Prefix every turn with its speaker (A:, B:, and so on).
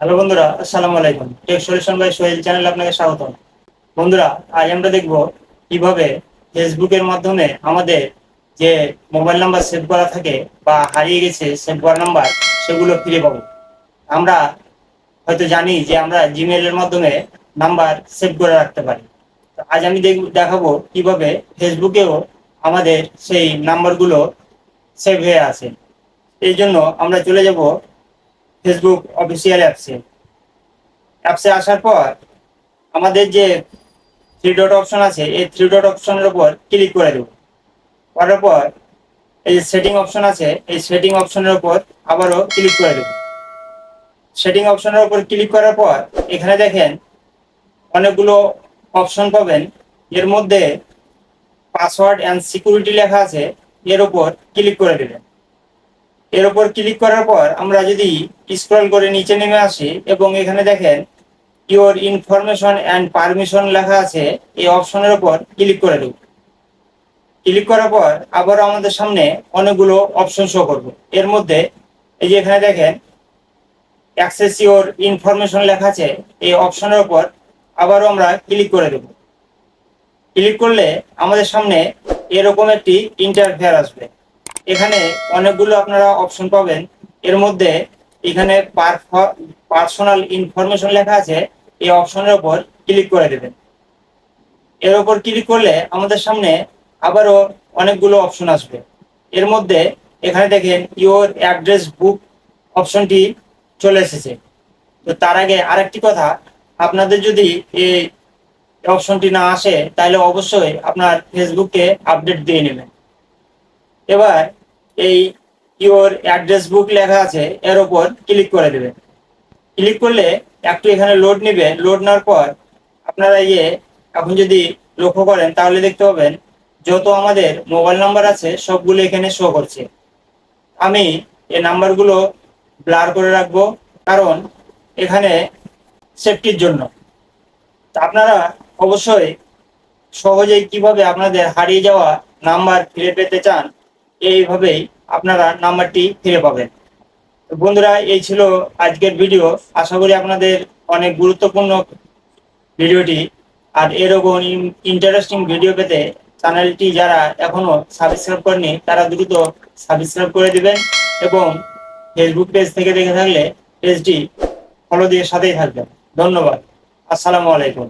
A: Hello বন্ধুরা, আসসালামু আলাইকুম। Tech solution by Sohel channel আপনাকে স্বাগত বন্ধুরা, আজ আমরা দেখব কীভাবে ফেসবুকের মাধ্যমে আমাদের যে মোবাইল নাম্বার সেভ করা থাকে বা হারিয়ে গেছে সেভ করা নাম্বার, সেগুলো ফিরে পাবো। আমরা হয়তো জানি যে আমরা জিমেলের মাধ্যমে নাম্বার সেভ করে রাখতে পারি। তো আজ আমি দেখ- দেখাবো কীভাবে ফেসবুকেও আমাদের সেই নাম্বারগুলো সেভ হয়ে আছে। এই জন্য আমরা চলে যাব ফেসবুক অফিসিয়াল অ্যাপসে অ্যাপসে আসার পর আমাদের যে থ্রি ডট অপশন আছে, এই থ্রি ডট অপশনের উপর ক্লিক করে দেব। করার পর এই যে সেটিং অপশন আছে, এই সেটিং অপশনের উপর আবারও ক্লিক করে দেব। সেটিং অপশনের উপর ক্লিক করার পর এখানে দেখেন অনেকগুলো অপশন পাবেন। এর মধ্যে পাসওয়ার্ড অ্যান্ড সিকিউরিটি লেখা আছে, এর উপর ক্লিক করে দেবেন। এর উপর ক্লিক করার পর আমরা যদি স্ক্রল করে নিচে নেমে আসি এবং এখানে দেখেন ইওর ইনফরমেশন অ্যান্ড পারমিশন লেখা আছে, এই অপশনের উপর ক্লিক করে দেব। ক্লিক করার পর আবার আমাদের সামনে অনেকগুলো অপশন শো করবে। এর মধ্যে এই যে এখানে দেখেন অ্যাক্সেস ইওর ইনফরমেশন লেখা আছে, এই অপশনের উপর আবারও আমরা ক্লিক করে দেব। ক্লিক করলে আমাদের সামনে এরকম একটি ইন্টারফেয়ার আসবে। এখানে অনেকগুলো আপনারা অপশন পাবেন। এর মধ্যে এখানে পার্সোনাল ইনফরমেশন লেখা আছে, এই অপশনের উপর ক্লিক করে দেবেন। এর উপর ক্লিক করলে আমাদের সামনে আবারও অনেকগুলো অপশন আসবে। এর মধ্যে এখানে দেখেন ইওর অ্যাড্রেস বুক অপশনটি চলে এসেছে। তো তার আগে আরেকটি কথা, আপনাদের যদি এই অপশনটি না আসে, তাহলে অবশ্যই আপনার ফেসবুককে আপডেট দিয়ে নেবেন। এবার এই ইওর অ্যাড্রেস বুক লেখা আছে, এর উপর ক্লিক করে দেবেন ক্লিক করলে একটু এখানে লোড নেবে। লোড নেওয়ার পর আপনারা ইয়ে এখন যদি লক্ষ্য করেন, তাহলে দেখতে পাবেন যত আমাদের মোবাইল নাম্বার আছে, সবগুলো এখানে শো করছে। আমি এই নাম্বারগুলো ব্লার করে রাখব, কারণ এখানে সেফটির জন্য। আপনারা অবশ্যই সহজেই কীভাবে আপনাদের হারিয়ে যাওয়া নাম্বার ফিরে পেতে চান এইভাবেই আপনারা নাম্বারটি ফিরে পাবেন। বন্ধুরা, এই ছিল আজকের ভিডিও। আশা করি আপনাদের অনেক গুরুত্বপূর্ণ ভিডিওটি। আর এরকম ইন্টারেস্টিং ভিডিও পেতে চ্যানেলটি যারা এখনও সাবস্ক্রাইব করেনি তারা দ্রুত সাবস্ক্রাইব করে দিবেন এবং ফেসবুক পেজ থেকে দেখে থাকলে পেজটি ফলো দিয়ে সাথেই থাকবেন। ধন্যবাদ। আসসালামু আলাইকুম।